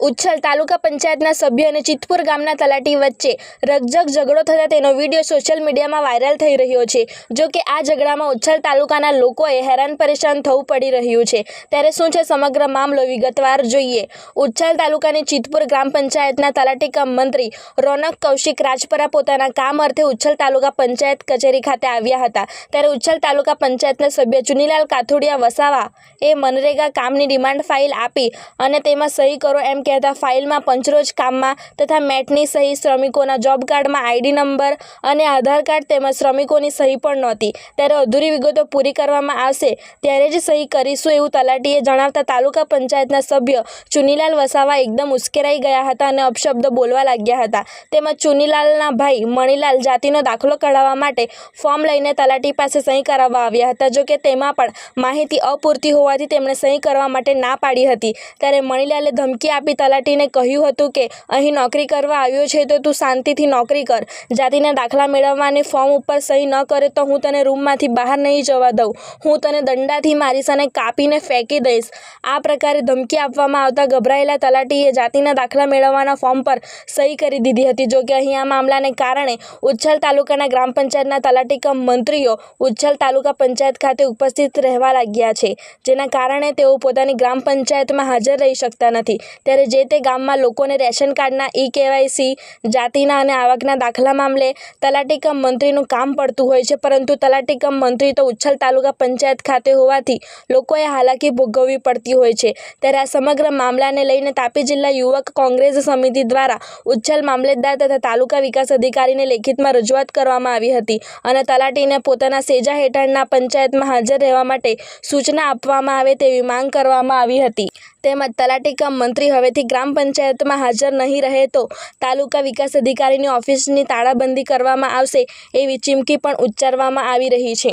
ઉચ્છલ તાલુકા પંચાયતના સભ્ય અને ચિતપુર ગામના તલાટી વચ્ચે રકઝક ઝઘડો થતા તેનો વીડિયો સોશિયલ મીડિયામાં વાયરલ થઈ રહ્યો છે. જો કે આ ઝઘડામાં ઉચ્છલ તાલુકાના લોકોએ હેરાન પરેશાન થવું પડી રહ્યું છે. ત્યારે શું છે સમગ્ર મામલો વિગતવાર જોઈએ. ઉચ્છલ તાલુકાની ચિતપુર ગ્રામ પંચાયતના તલાટી કમ મંત્રી રોનક કૌશિક રાજપરા પોતાના કામ અર્થે ઉચ્છલ તાલુકા પંચાયત કચેરી ખાતે આવ્યા હતા. ત્યારે ઉચ્છલ તાલુકા પંચાયતના સભ્ય ચુનીલાલ કાથોડિયા વસાવા એ મનરેગા કામની ડિમાન્ડ ફાઇલ આપી અને તેમાં સહી કરો એમ કહેતા ફાઇલમાં પંચરોજ કામમાં તથા મેટની સહી શ્રમિકોના જોબ કાર્ડમાં આઈડી નંબર અને આધાર કાર્ડ તેમજ શ્રમિકોની સહી પણ નહોતી. ત્યારે અધૂરી વિગતો પૂરી કરવામાં આવશે, ત્યારે જ સહી કરીશું એવું તલાટીએ જણાવતા તાલુકા પંચાયતના સભ્ય ચુનીલાલ વસાવા એકદમ ઉશ્કેરાઈ ગયા હતા અને અપશબ્દ બોલવા લાગ્યા હતા. તેમજ ચુનીલાલના ભાઈ મણીલાલ જાતિનો દાખલો કઢાવવા માટે ફોર્મ લઈને તલાટી પાસે સહી કરાવવા આવ્યા હતા જોકે તેમાં પણ માહિતી અપૂરતી હોવાથી તેમણે સહી કરવા માટે ના પાડી હતી. ત્યારે મણીલાલે ધમકી આપી તલાટીને કહ્યું હતું કે, અહીં નોકરી કરવા આવ્યો છે તો તું શાંતિથી નોકરી કર. જાતિના દાખલા મેળવવાની ફોર્મ ઉપર સહી ન કરે તો હું તને રૂમમાંથી બહાર નહીં જવા દઉં. હું તને દંડાથી મારીશ અને કાપીને ફેંકી દઈશ. આ પ્રકારે ધમકી આપવામાં આવતા ગભરાયેલા તલાટીએ જાતિના દાખલા મેળવવાના ફોર્મ પર સહી કરી દીધી હતી. જોકે અહીં આ મામલાને કારણે ઉચ્છલ તાલુકાના ગ્રામ પંચાયતના તલાટી કમ મંત્રીઓ ઉચ્છલ તાલુકા પંચાયત ખાતે ઉપસ્થિત રહેવા લાગ્યા છે, જેના કારણે તેઓ પોતાની ગ્રામ પંચાયતમાં હાજર રહી શકતા નથી. ત્યારે જે તે ગામમાં લોકોને રેશન કાર્ડના ઈ કેવાયસી જાતિના અને આવકના દાખલા મામલે તલાટી કમ મંત્રીનું કામ પડતું હોય છે. પરંતુ તલાટી કમ મંત્રી તો ઉચ્છલ તાલુકા પંચાયત ખાતે હોવાથી લોકોએ હાલાકી ભોગવવી પડતી હોય છે. ત્યારે આ સમગ્ર મામલાને લઈને તાપી જિલ્લા યુવક કોંગ્રેસ સમિતિ દ્વારા ઉચ્છલ મામલતદાર તથા તાલુકા વિકાસ અધિકારીને લેખિતમાં રજૂઆત કરવામાં આવી હતી અને તલાટીને પોતાના સેજા હેઠળના પંચાયતમાં હાજર રહેવા માટે સૂચના આપવામાં આવે તેવી માંગ કરવામાં આવી હતી. તેમજ તલાટી કામ મંત્રી હવેથી ગ્રામ પંચાયતમાં હાજર નહીં રહે તો તાલુકા વિકાસ અધિકારીની ઓફિસની તાળાબંધી કરવામાં આવશે એવી ચીમકી પણ ઉચ્ચારવામાં આવી રહી છે.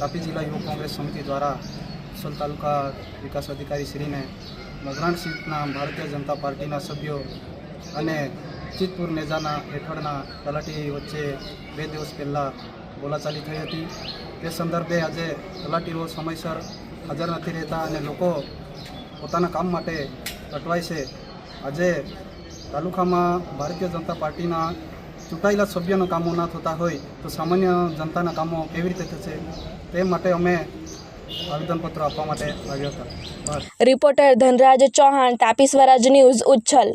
તાપી જિલ્લા યુવક કોંગ્રેસ સમિતિ દ્વારા ઉચ્છલ તાલુકા વિકાસ અધિકારી શ્રીને મગરાણ સીટના ભારતીય જનતા પાર્ટીના સભ્યો અને ચિતપુર નેજાના હેઠળના તલાટી વચ્ચે બે દિવસ પહેલાં બોલાચાલી થઈ હતી. તે સંદર્ભે આજે તલાટીઓ સમયસર હાજર નથી રહેતા અને લોકો પોતાના કામ માટે અટવાય છે. આજે તાલુકામાં ભારતીય જનતા પાર્ટીના ચૂંટાયેલા સભ્યોના કામો ના થતા હોય તો સામાન્ય જનતાના કામો કેવી રીતે થશે તે માટે અમે આવેદનપત્ર આપવા માટે આવ્યા હતા. Reporter Dhanraj Chauhan, Tapi Swaraj news Uchchhal.